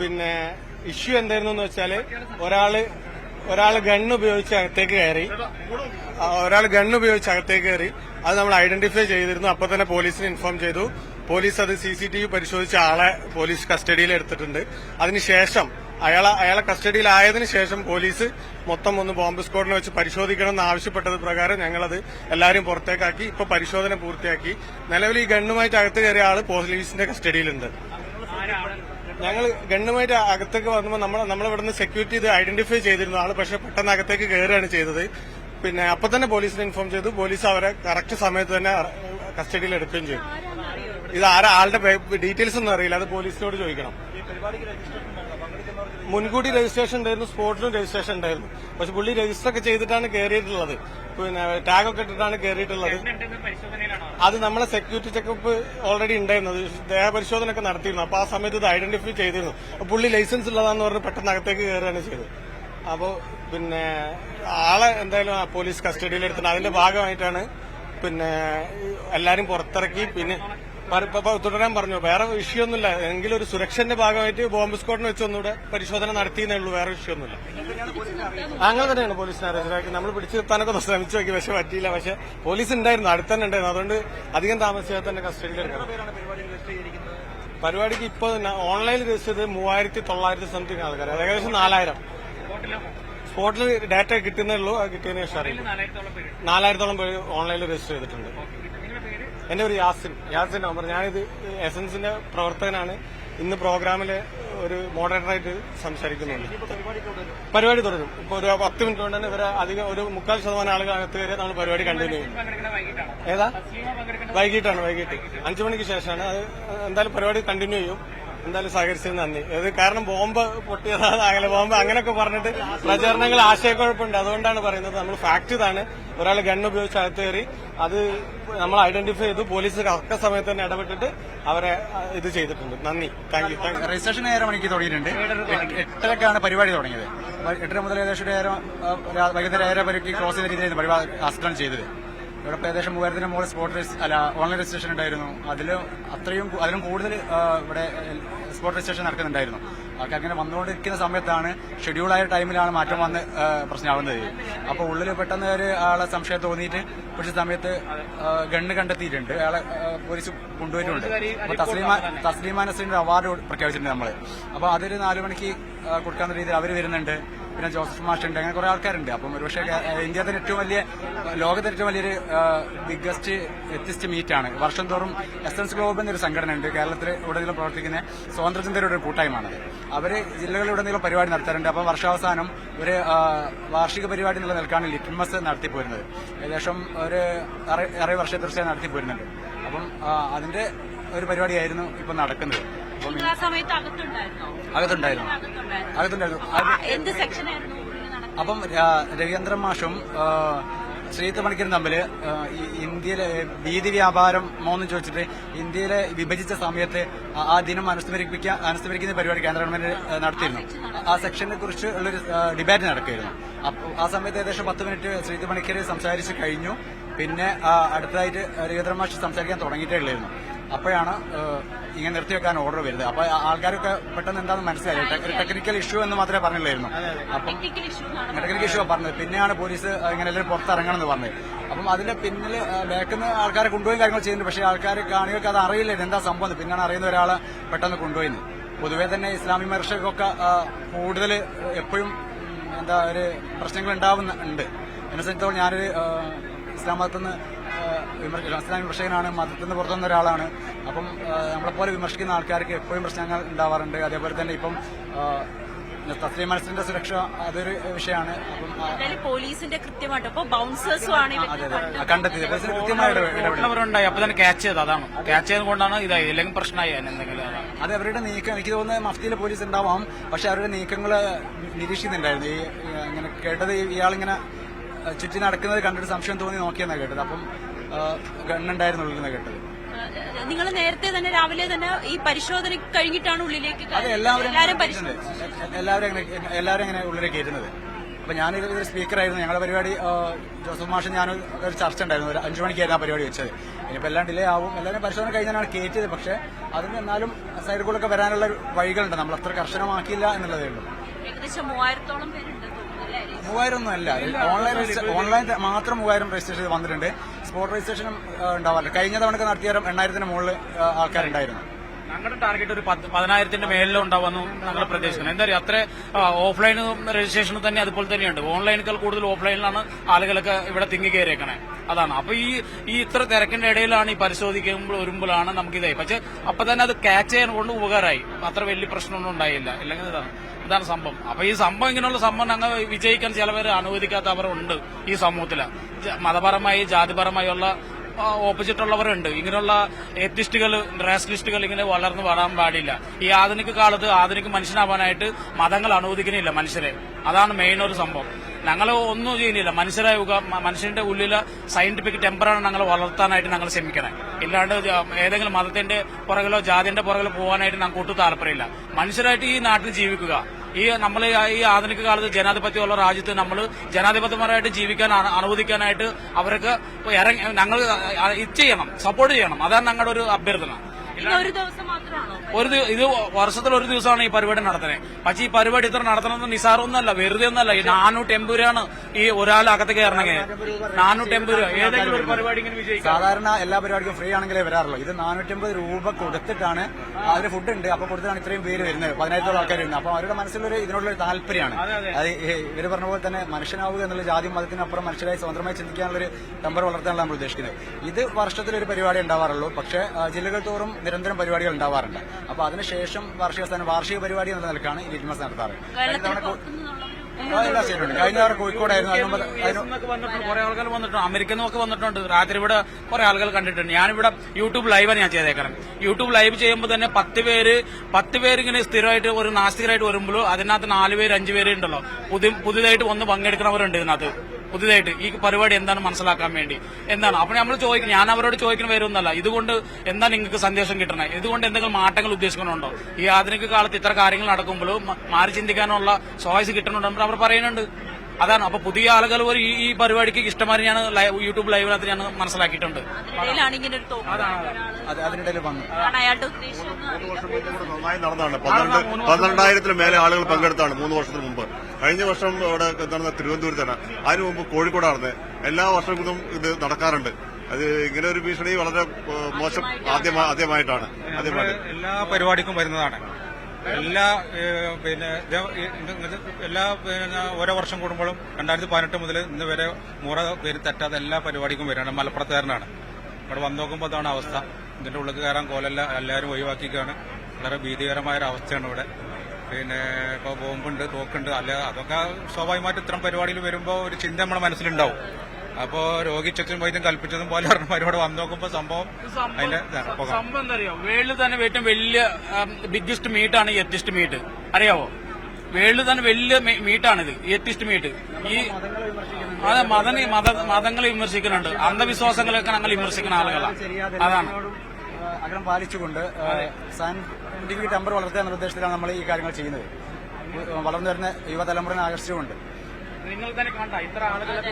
പിന്നെ ഇഷ്യൂ എന്തായിരുന്നു എന്ന് വെച്ചാൽ ഒരാൾ ഒരാൾ ഗണ്ണ് ഉപയോഗിച്ച് അകത്തേക്ക് കയറി. ഒരാൾ ഗണ്ണ് ഉപയോഗിച്ച് അകത്തേക്ക് കയറി. അത് നമ്മൾ ഐഡന്റിഫൈ ചെയ്തിരുന്നു. അപ്പൊ തന്നെ പോലീസിന് ഇൻഫോം ചെയ്തു. പോലീസ് അത് സി സി ടി വി പരിശോധിച്ച ആളെ പോലീസ് കസ്റ്റഡിയിൽ എടുത്തിട്ടുണ്ട്. അതിനുശേഷം അയാളെ അയാളെ കസ്റ്റഡിയിലായതിനു ശേഷം പോലീസ് മൊത്തം ഒന്ന് ബോംബ് സ്ക്വാഡിനെ വെച്ച് പരിശോധിക്കണം എന്ന് ആവശ്യപ്പെട്ടത് പ്രകാരം ഞങ്ങളത് എല്ലാവരും പുറത്തേക്കാക്കി ഇപ്പൊ പരിശോധന പൂർത്തിയാക്കി. നിലവിൽ ഈ ഗണ്ണുമായിട്ട് അകത്ത് കയറിയ ആൾ പോലീസിന്റെ കസ്റ്റഡിയിലുണ്ട്. ഞങ്ങൾ ഗണ്ണുമായിട്ട് അകത്തേക്ക് വന്നപ്പോൾ നമ്മൾ നമ്മളിവിടുന്ന് സെക്യൂരിറ്റി ഇത് ഐഡന്റിഫൈ ചെയ്തിരുന്നു ആൾ പക്ഷെ പെട്ടെന്ന് അകത്തേക്ക് കയറുകയാണ് ചെയ്തത്. പിന്നെ അപ്പൊ തന്നെ പോലീസിനെ ഇൻഫോം ചെയ്തു. പോലീസ് അവരെ കറക്റ്റ് സമയത്ത് തന്നെ കസ്റ്റഡിയിൽ എടുക്കുകയും ചെയ്തു. ഇത് ആരാ ആളുടെ ഡീറ്റെയിൽസ് ഒന്നും അറിയില്ല. അത് പോലീസിനോട് ചോദിക്കണം. മുൻകൂട്ടി രജിസ്ട്രേഷൻ ഉണ്ടായിരുന്നു സ്പോട്ടിലും രജിസ്ട്രേഷൻ ഉണ്ടായിരുന്നു. പക്ഷെ പുള്ളി രജിസ്റ്റർ ഒക്കെ ചെയ്തിട്ടാണ് കയറിയിട്ടുള്ളത് പിന്നെ ടാഗ് ഒക്കെ ഇട്ടിട്ടാണ് കയറിയിട്ടുള്ളത് അത് നമ്മളെ സെക്യൂരിറ്റി ചെക്കപ്പ് ഓൾറെഡി ഉണ്ടായിരുന്നു ദേഹപരിശോധന ഒക്കെ നടത്തിയിരുന്നു. അപ്പൊ ആ സമയത്ത് ഇത് ഐഡന്റിഫൈ ചെയ്തിരുന്നു. പുള്ളി ലൈസൻസ് ഉള്ളതാന്ന് പറഞ്ഞ് പെട്ടെന്ന് അകത്തേക്ക് കയറുകയാണ് ചെയ്തത്. അപ്പോ പിന്നെ ആളെ എന്തായാലും പോലീസ് കസ്റ്റഡിയിൽ എടുത്തിട്ടുണ്ട് അതിന്റെ ഭാഗമായിട്ടാണ് പിന്നെ എല്ലാരും പുറത്തിറക്കി. പിന്നെ തുടരാൻ പറഞ്ഞു. വേറെ വിഷയമൊന്നുമില്ല എങ്കിലും ഒരു സുരക്ഷന്റെ ഭാഗമായിട്ട് ബോംബ് സ്ക്വാഡിനെ വെച്ച് ഒന്നുകൂടെ പരിശോധന നടത്തിയെന്നേ ഉള്ളൂ. വേറെ വിഷയമൊന്നുമില്ല അങ്ങനെ തന്നെയാണ് പോലീസിനെ അറസ്റ്റിലാക്കി നമ്മൾ പിടിച്ചു നിർത്താനൊക്കെ ശ്രമിച്ചു നോക്കി. പക്ഷെ പറ്റിയില്ല. പക്ഷെ പോലീസ് ഉണ്ടായിരുന്നു. അടുത്ത് തന്നെ ഉണ്ടായിരുന്നു. അതുകൊണ്ട് അധികം താമസിയാതെ തന്നെ കസ്റ്റഡിയിൽ എടുക്കണം. പരിപാടിക്ക് ഇപ്പോൾ ഓൺലൈനിൽ രജിസ്റ്റർ ചെയ്ത് മൂവായിരത്തി തൊള്ളായിരത്തി സംതിങ് ആൾക്കാർ ഏകദേശം നാലായിരം. സ്പോട്ടിൽ ഡാറ്റ കിട്ടുന്നേ ഉള്ളൂ. കിട്ടിയതിനു ശേഷം അറിയില്ല. നാലായിരത്തോളം പേര് ഓൺലൈനിൽ രജിസ്റ്റർ ചെയ്തിട്ടുണ്ട്. എന്റെ ഒരു യാസിൻ. യാസിൻ നമ്പർ ഞാനിത് എസൻസിന്റെ പ്രവർത്തകനാണ്. ഇന്ന് പ്രോഗ്രാമിലെ ഒരു മോഡറേറ്ററായിട്ട് സംസാരിക്കുന്നുണ്ട്. പരിപാടി തുടരും. ഇപ്പൊ ഒരു പത്ത് മിനിറ്റ് കൊണ്ട് തന്നെ ഇവരെ അധികം ഒരു മുക്കാൽ ശതമാനം ആളുകൾ അകത്ത് വരെ നമ്മൾ പരിപാടി കണ്ടിന്യൂ ചെയ്യും ഏതാ? വൈകിട്ടാണ് വൈകിട്ട്. അഞ്ചു മണിക്ക് ശേഷമാണ് അത് എന്തായാലും പരിപാടി കണ്ടിന്യൂ ചെയ്യും. എന്തായാലും സഹകരിച്ചത് നന്ദി. അത് കാരണം ബോംബ് പൊട്ടിയതാണ് അങ്ങനെ ബോംബ് അങ്ങനെയൊക്കെ പറഞ്ഞിട്ട് പ്രചരണങ്ങൾ ആശയക്കുഴപ്പമുണ്ട്. അതുകൊണ്ടാണ് പറയുന്നത്. നമ്മൾ ഫാക്ട് ഇതാണ്. ഒരാൾ ഗൺ ഉപയോഗിച്ച് അകത്ത് കയറി അത് നമ്മൾ ഐഡന്റിഫൈ ചെയ്തു. പോലീസ് കറക്ക സമയത്ത് തന്നെ ഇടപെട്ടിട്ട് അവരെ ഇത് ചെയ്തിട്ടുണ്ട്. നന്ദി. താങ്ക് യു രജിസ്ട്രേഷൻ ഏഴര മണിക്ക് തുടങ്ങിയിട്ടുണ്ട്. എട്ട് എട്ടരക്കാണ് പരിപാടി തുടങ്ങിയത്. എട്ടര മുതൽ ഏകദേശം ഏഴര വൈകുന്നേരം ഏഴര വരെക്ക് ക്ലോസ് ചെയ്ത രീതിയിലായിരുന്നു പരിപാടി ആസൂത്രണം ചെയ്തത്. ഇവിടെ ഏകദേശം മൂവായിരത്തിന് മുകളിൽ സ്പോട്ട് അല്ല ഓൺലൈൻ രജിസ്ട്രേഷൻ ഉണ്ടായിരുന്നു. അതിൽ അത്രയും അതിലും കൂടുതൽ ഇവിടെ സ്പോട്ട് രജിസ്ട്രേഷൻ നടക്കുന്നുണ്ടായിരുന്നു. ആൾക്കാർ അങ്ങനെ വന്നുകൊണ്ടിരിക്കുന്ന സമയത്താണ് ഷെഡ്യൂളായ ടൈമിലാണ് മാറ്റം വന്ന് പ്രശ്നമാവുന്നത് അപ്പോൾ ഉള്ളിൽ പെട്ടെന്ന് ഒരു ആളെ സംശയം തോന്നിയിട്ട് കുറച്ച് സമയത്ത് ഗണ്ണ് കണ്ടെത്തിയിട്ടുണ്ട്. അയാളെ പോലീസ് കൊണ്ടുപോയിട്ടുണ്ട്. അപ്പൊ തസ്ലീമ തസ്ലീമ അവാർഡ് പ്രഖ്യാപിച്ചിട്ടുണ്ട് നമ്മൾ അപ്പോൾ അതൊരു നാലു മണിക്ക് കൊടുക്കാവുന്ന രീതിയിൽ അവർ വരുന്നുണ്ട്. പിന്നെ ജോസഫ് ഉണ്ട് അങ്ങനെ കുറെ ആൾക്കാരുണ്ട്. അപ്പം ഒരുപക്ഷെ ഇന്ത്യ തന്നെ ഏറ്റവും വലിയ ലോകത്തെ ഏറ്റവും വലിയൊരു ബിഗ്ഗസ്റ്റ് വ്യത്യസ്ത ആണ്. വർഷം തോറും എസൻസ് ഗ്ലോബ് എന്നൊരു സംഘടന ഉണ്ട് കേരളത്തിൽ ഉടനീളം പ്രവർത്തിക്കുന്ന സ്വാതന്ത്ര്യചിന്തയുടെ ഒരു കൂട്ടായ്മയാണത് അവർ ജില്ലകളിലുടനീളം പരിപാടി നടത്താറുണ്ട്. അപ്പം വർഷാവസാനം ഒരു വാർഷിക പരിപാടി എന്നുള്ള നിലക്കാണ് ലിറ്റ്മസ് നടത്തിപ്പോരുന്നത് ഏകദേശം ഒരു അറേ വർഷത്തെ വർഷ തീർച്ചയായും നടത്തിപ്പോരുന്നുണ്ട് അപ്പം അതിന്റെ ഒരു പരിപാടിയായിരുന്നു ഇപ്പം നടക്കുന്നത്. അകത്തുണ്ടായിരുന്നോ. അകത്തുണ്ടായിരുന്നു? അപ്പം രവീന്ദ്രൻ മാഷും ശ്രീത്ത് മണിക്കരും തമ്മിൽ ഇന്ത്യയിലെ വീതി വ്യാപാരം മോന്ന് ചോദിച്ചിട്ട് ഇന്ത്യയിലെ വിഭജിച്ച സമയത്ത് ആ- ദിനം അനുസ്മരിപ്പിക്കാൻ അനുസ്മരിക്കുന്ന പരിപാടി കേന്ദ്ര ഗവൺമെന്റ് നടത്തിയിരുന്നു. ആ സെക്ഷനെ കുറിച്ച് ഉള്ളൊരു ഡിബേറ്റ് നടക്കുകയായിരുന്നു. അപ്പോൾ ആ സമയത്ത് ഏകദേശം പത്ത് മിനിറ്റ് ശ്രീത്ത് മണിക്കർ സംസാരിച്ച് കഴിഞ്ഞു. പിന്നെ അടുത്തതായിട്ട് രവീന്ദ്രൻ മാഷ് സംസാരിക്കാൻ തുടങ്ങിയിട്ടേ ഉള്ളായിരുന്നു. അപ്പോഴാണ് ഇങ്ങനെ നിർത്തി നിർത്തിവെക്കാൻ ഓർഡർ വരുന്നത്. അപ്പൊ ആൾക്കാരൊക്കെ പെട്ടെന്ന് എന്താണെന്ന് മനസ്സിലായി. ഒരു ടെക്നിക്കൽ ഇഷ്യൂ എന്ന് മാത്രമേ പറഞ്ഞില്ലായിരുന്നു. അപ്പം ടെക്നിക്കൽ ഇഷ്യൂ പറഞ്ഞത്. പിന്നെയാണ് പോലീസ് ഇങ്ങനെ എല്ലാവരും പുറത്തിറങ്ങണമെന്ന് പറഞ്ഞത്. അപ്പം അതിന്റെ പിന്നിൽ ബാക്കിൽ നിന്ന് ആൾക്കാരെ കൊണ്ടുപോയി കാര്യങ്ങൾ ചെയ്യുന്നുണ്ട്. പക്ഷേ ആൾക്കാർ കാണികൾക്ക് അത് അറിയില്ല. എന്താ സംഭവം എന്ന്. പിന്നെയാണ് അറിയുന്ന ഒരാളെ പെട്ടെന്ന് കൊണ്ടുപോയിന്ന് പൊതുവെ തന്നെ ഇസ്ലാമി മനുഷ്യർക്കൊക്കെ കൂടുതൽ എപ്പോഴും എന്താ ഒരു പ്രശ്നങ്ങൾ ഉണ്ടാവുന്നുണ്ട് എന്നെ സംബന്ധിച്ചോളം ഞാനൊരു ഇസ്ലാം മതത്തിൽ നിന്ന് ഇസ്ലാം വിമർശകനാണ് മതത്തിൽ നിന്ന് പുറത്തുനിന്ന ഒരാളാണ്. അപ്പം നമ്മളെപ്പോലെ വിമർശിക്കുന്ന ആൾക്കാർക്ക് എപ്പോഴും പ്രശ്നങ്ങൾ ഉണ്ടാവാറുണ്ട്. അതേപോലെ തന്നെ ഇപ്പം തസ്ലീം മനസ്സിന്റെ സുരക്ഷ അതൊരു വിഷയമാണ്. അപ്പം പോലീസിന്റെ കൃത്യമായിട്ട് അപ്പൊ ബൗൺസേഴ്സും ആണ് അതെ ഇവർക്ക് അതെ കണ്ടെത്തിയത് പോലീസിന് കൃത്യമായ ഇടപെ- അപ്പൊ തന്നെ ക്യാച്ച് ചെയ്ത്. അതാണ്. ക്യാച്ച് ചെയ്ത് കൊണ്ടാണ് ഇതായി അല്ലെങ്കിൽ പ്രശ്നമായി എന്തെങ്കിലും അത് അവരുടെ നീക്കം. എനിക്ക് തോന്നുന്നത് മഫ്തിയിലെ പോലീസ് ഉണ്ടാവാം. പക്ഷെ അവരുടെ നീക്കങ്ങൾ നിരീക്ഷിക്കുന്നുണ്ടായിരുന്നു. ഈ ഇങ്ങനെ കേട്ടത് ഇയാളിങ്ങനെ ചുറ്റി നടക്കുന്നത് കണ്ടിട്ട് സംശയം തോന്നി നോക്കിയെന്നാണ് കേട്ടത്. അപ്പം ഗണ്ണുണ്ടായിരുന്നുള്ളൂ കേട്ടത്. നിങ്ങൾ നേരത്തെ തന്നെ രാവിലെ തന്നെ ഈ പരിശോധന കഴിഞ്ഞിട്ടാണ് ഉള്ളിലേക്ക് എല്ലാവരും. എല്ലാവരും എല്ലാവരും അങ്ങനെ ഉള്ളിലേക്ക് കയറ്റുന്നത് അപ്പൊ ഞാൻ ഒരു സ്പീക്കറായിരുന്നു. ഞങ്ങളുടെ പരിപാടി ജോസഫ് മാഷൻ ഞാൻ ഒരു ചർച്ച ഉണ്ടായിരുന്നു. ഒരു അഞ്ചു മണിക്കായിരുന്നു ആ പരിപാടി വെച്ചത്. ഇനിയിപ്പോൾ എല്ലാം ഡിലേ ആവും. എല്ലാവരും പരിശോധന കഴിഞ്ഞാണ് കയറ്റിയത് പക്ഷെ അതിന് എന്നാലും സൈഡ് കൂടെ വരാനുള്ള വഴികളുണ്ട്. നമ്മൾ അത്ര കർശനമാക്കിയില്ല എന്നുള്ളതേ ഉള്ളൂ. ഏകദേശം മൂവായിരത്തോളം പേരുണ്ട് തോന്നുന്നു അല്ലേ? മൂവായിരം ഒന്നും അല്ല ഓൺലൈൻ ഓൺലൈൻ മാത്രം മൂവായിരം രജിസ്ട്രേഷൻ ചെയ്ത് വന്നിട്ടുണ്ട്. സ്പോട്ട് രജിസ്ട്രേഷനും ഉണ്ടാവാറില്ല കഴിഞ്ഞ തവണ നടത്തിയാലും എണ്ണായിരത്തിന് മുകളിൽ ആൾക്കാരുണ്ടായിരുന്നു. ഞങ്ങളുടെ ടാർഗറ്റ് ഒരു പതിനായിരത്തിന്റെ മേളിലും ഉണ്ടാവുമെന്ന് ഞങ്ങൾ പ്രതീക്ഷിക്കുന്നത് എന്താ പറയുക അത്ര ഓഫ്ലൈൻ രജിസ്ട്രേഷൻ തന്നെ അതുപോലെ തന്നെയുണ്ട്. ഓൺലൈനേക്കാൾ കൂടുതൽ ഓഫ്ലൈനിലാണ് ആളുകളൊക്കെ ഇവിടെ തിങ്ങി കയറിയേക്കണേ. അതാണ്. അപ്പൊ ഈ ഈ ഇത്ര തിരക്കിന്റെ ഇടയിലാണ് ഈ പരിശോധിക്കുമ്പോൾ വരുമ്പോഴാണ് നമുക്ക് ഇതായി. പക്ഷെ അപ്പൊ തന്നെ അത് ക്യാച്ച് ചെയ്യാൻ കൊണ്ട് ഉപകാരമായി. അത്ര വലിയ പ്രശ്നമൊന്നും ഉണ്ടായില്ല. ഇല്ലെങ്കിൽ ഇതാണ് ഇതാണ് സംഭവം. അപ്പൊ ഈ സംഭവം ഇങ്ങനെയുള്ള സംഭവം ഞങ്ങൾ വിജയിക്കാൻ ചിലവർ അനുവദിക്കാത്തവരുണ്ട് ഈ സമൂഹത്തിൽ. മതപരമായി ജാതിപരമായുള്ള ഓപ്പോസിറ്റ് ഉള്ളവരുണ്ട് ഇങ്ങനെയുള്ള എത്തിസ്റ്റുകൾ റാസ്ലിസ്റ്റുകൾ ഇങ്ങനെ വളർന്നു വരാൻ പാടില്ല. ഈ ആധുനിക കാലത്ത് ആധുനിക മനുഷ്യനാവാനായിട്ട് മതങ്ങൾ അനുവദിക്കുന്നില്ല മനുഷ്യരെ. അതാണ് മെയിൻ ഒരു സംഭവം. ഞങ്ങൾ ഒന്നും ചെയ്യുന്നില്ല. മനുഷ്യരായ മനുഷ്യന്റെ ഉള്ളിലെ സയന്റിഫിക് ടെമ്പറാണ് ഞങ്ങൾ വളർത്താനായിട്ട് ഞങ്ങൾ ശ്രമിക്കണേ. ഇല്ലാണ്ട് ഏതെങ്കിലും മതത്തിന്റെ പുറകിലോ ജാതിന്റെ പുറകിലോ പോകാനായിട്ട് ഞങ്ങൾക്ക് ഒട്ടും താല്പര്യമില്ല. മനുഷ്യരായിട്ട് ഈ നാട്ടിൽ ജീവിക്കുക. ഈ നമ്മൾ ഈ ആധുനിക കാലത്ത് ജനാധിപത്യമുള്ള രാജ്യത്ത് നമ്മൾ ജനാധിപത്യപരമായിട്ട് ജീവിക്കാൻ അന- അനുവദിക്കാനായിട്ട് അവർക്ക് ഞങ്ങൾ ഇത് ചെയ്യണം സപ്പോർട്ട് ചെയ്യണം. അതാണ് ഞങ്ങളുടെ ഒരു അഭ്യർത്ഥന. ഒരു ദിവസം മാത്രമാണോ? ഒരു ഇത് വർഷത്തിൽ ഒരു ദിവസമാണ് ഈ പരിപാടി നടത്തുന്നത് പക്ഷെ ഈ പരിപാടി ഇത്ര നടത്തണമെന്ന് നിസാറൊന്നല്ല വെറുതെ ഒന്നല്ല ഈ നാനൂറ്റി എൺപത് രൂപയാണ് ഈ ഒരാൾ കയറണെങ്കിൽ കയറണമെങ്കിൽ നാനൂറ്റി എൺപത് രൂപ ഏതെങ്കിലും ഒരു പരിപാടി ഇങ്ങനെ വിജയിക്കാം. സാധാരണ എല്ലാ പരിപാടിക്കും ഫ്രീ ആണെങ്കിലേ വരാറുള്ളൂ. ഇത് നാനൂറ്റമ്പത് രൂപ കൊടുത്തിട്ടാണ് അതിന് ഫുഡ് ഉണ്ട്. അപ്പൊ കൊടുത്തിട്ടാണ് ഇത്രയും പേര് വരുന്നത്. പതിനായിരത്തോളം ആൾക്കാർ വരുന്നത്. അപ്പൊ അവരുടെ മനസ്സിലൊരു ഇതിനോടുള്ള ഒരു താല്പര്യമാണ്. അത് ഇവർ പറഞ്ഞ പോലെ തന്നെ മനുഷ്യനാവുക എന്നുള്ള ജാതി മതത്തിനപ്പുറം മനുഷ്യരായി സ്വതന്ത്രമായി ചിന്തിക്കാനുള്ള ഒരു നമ്പർ വളർത്താനുള്ള നമ്മൾ ഉദ്ദേശിക്കുന്നത്. ഇത് വർഷത്തിൽ ഒരു പരിപാടി ഉണ്ടാവാറുള്ളൂ. പക്ഷേ ജില്ലകൾ തോറും നിരന്തരം പരിപാടികൾ ഉണ്ടാവാറുണ്ട്. അപ്പൊ അതിനുശേഷം വാർഷിക വാർഷിക പരിപാടി എന്ന നിലക്കാണ് ഈ ലിറ്റ്മസ് നടത്താറ്. എല്ലാ സ്റ്റേറ്റുണ്ട് കഴിഞ്ഞ തവണ കോഴിക്കോടായിരുന്നു വന്നിട്ടുണ്ട്. കുറെ ആളുകൾ വന്നിട്ടുണ്ട്. അമേരിക്കയിൽ നിന്നൊക്കെ വന്നിട്ടുണ്ട്. രാത്രി ഇവിടെ കുറെ ആളുകൾ കണ്ടിട്ടുണ്ട്. ഞാനിവിടെ യൂട്യൂബ് ലൈവാണ് ഞാൻ ചെയ്തേക്കണം. യൂട്യൂബ് ലൈവ് ചെയ്യുമ്പോൾ തന്നെ പത്ത് പേര് പത്ത് പേര് ഇങ്ങനെ സ്ഥിരമായിട്ട് ഒരു നാസ്തികരായിട്ട് വരുമ്പോൾ അതിനകത്ത് നാല് പേര് അഞ്ചു പേര് ഉണ്ടല്ലോ. പുതിയ പുതിയതായിട്ട് വന്ന് പങ്കെടുക്കുന്നവരുണ്ട് ഇതിനകത്ത്. പുതിയതായിട്ട് ഈ പരിപാടി എന്താണ് മനസ്സിലാക്കാൻ വേണ്ടി? എന്താണ്? അപ്പൊ നമ്മൾ ചോദിക്കും ഞാൻ അവരോട് ചോദിക്കുന്ന വരുമെന്നല്ല ഇതുകൊണ്ട് എന്താ നിങ്ങൾക്ക് സന്ദേശം കിട്ടണേ? ഇതുകൊണ്ട് എന്തെങ്കിലും മാറ്റങ്ങൾ ഉദ്ദേശിക്കുന്നുണ്ടോ? ഈ ആധുനിക കാലത്ത് ഇത്ര കാര്യങ്ങൾ നടക്കുമ്പോൾ മാറി ചിന്തിക്കാനുള്ള ചോയ്സ് കിട്ടണമെന്ന് അവർ പറയുന്നുണ്ട്. അതാണ്. അപ്പൊ പുതിയ ആളുകൾ ഒരു ഈ ഈ പരിപാടിക്ക് ഇഷ്ടമാതിരി ഞാൻ ലൈവ്- യൂട്യൂബ് ലൈവിനകത്ത് ഞാൻ മനസ്സിലാക്കിയിട്ടുണ്ട് അതിനിടയിൽ വന്നു. നന്നായി നടന്നതാണ്. പന്ത്രണ്ട് പന്ത്രണ്ടായിരത്തിന് മേലെ ആളുകൾ പങ്കെടുത്താണ് മൂന്ന് വർഷത്തിന് മുമ്പ്. കഴിഞ്ഞ വർഷം ഇവിടെ നടന്ന തിരുവനന്തപുരത്താണ്. അതിനു മുമ്പ് കോഴിക്കോടാണ്. എല്ലാ വർഷങ്ങളും ഇത് നടക്കാറുണ്ട്. അത് ഇങ്ങനെ ഒരു ഭീഷണി വളരെ മോശം ആദ്യമാ ആദ്യമായിട്ടാണ്. ആദ്യമായിട്ട്. എല്ലാ പരിപാടിക്കും വരുന്നതാണ്. എല്ലാ പിന്നെ എല്ലാ പിന്നെ ഓരോ വർഷം കൂടുമ്പോഴും രണ്ടായിരത്തി പതിനെട്ട് മുതൽ ഇന്ന് വരെ മുറ പേര് തെറ്റാതെ എല്ലാ പരിപാടിക്കും വരികയാണ്. മലപ്പുറത്തുകാരനാണ്. ഇവിടെ വന്നു നോക്കുമ്പോൾ അതാണ് അവസ്ഥ. ഇതിന്റെ ഉള്ളിൽ കയറാൻ കോലല്ല എല്ലാവരും ഒഴിവാക്കിക്കാണ് വളരെ ഭീതികരമായ അവസ്ഥയാണ് ഇവിടെ. പിന്നെ ഇപ്പോൾ ബോംബുണ്ട് തോക്കുണ്ട് അല്ല അതൊക്കെ സ്വാഭാവികമായിട്ട് ഇത്തരം പരിപാടിയിൽ വരുമ്പോൾ ഒരു ചിന്ത നമ്മുടെ മനസ്സിലുണ്ടാവും. അപ്പോൾ രോഗി ചുറ്റും വൈദ്യം കൽപ്പിച്ചതും പോലെ അവരോട് വന്നു നോക്കുമ്പോ സംഭവം അതിന്റെ. സംഭവം എന്തറിയോ വേൾഡിൽ തന്നെ ഏറ്റവും വലിയ ബിഗ്ഗസ്റ്റ് മീറ്റാണ് ഈ എത്തിസ്റ്റ് മീറ്റ് അറിയാവോ? വേൾഡിൽ തന്നെ വലിയ മീറ്റാണിത് ഇത് എത്തിസ്റ്റ് മീറ്റ് ഈ അതെ മത മതങ്ങൾ വിമർശിക്കുന്നുണ്ട്. അന്ധവിശ്വാസങ്ങളൊക്കെ ഞങ്ങൾ വിമർശിക്കുന്ന ആളുകളാണ് അതാണ്. അകലം പാലിച്ചുകൊണ്ട് സയന്റിഫിക് ടെമ്പർ വളർത്തുക എന്ന ഉദ്ദേശത്തിലാണ് നമ്മൾ ഈ കാര്യങ്ങൾ ചെയ്യുന്നത്. വളർന്നു വരുന്ന യുവതലമുറയെ ആകർഷിച്ചുകൊണ്ട്. നിങ്ങൾ തന്നെ കണ്ട ഇത്ര ആളുകളൊക്കെ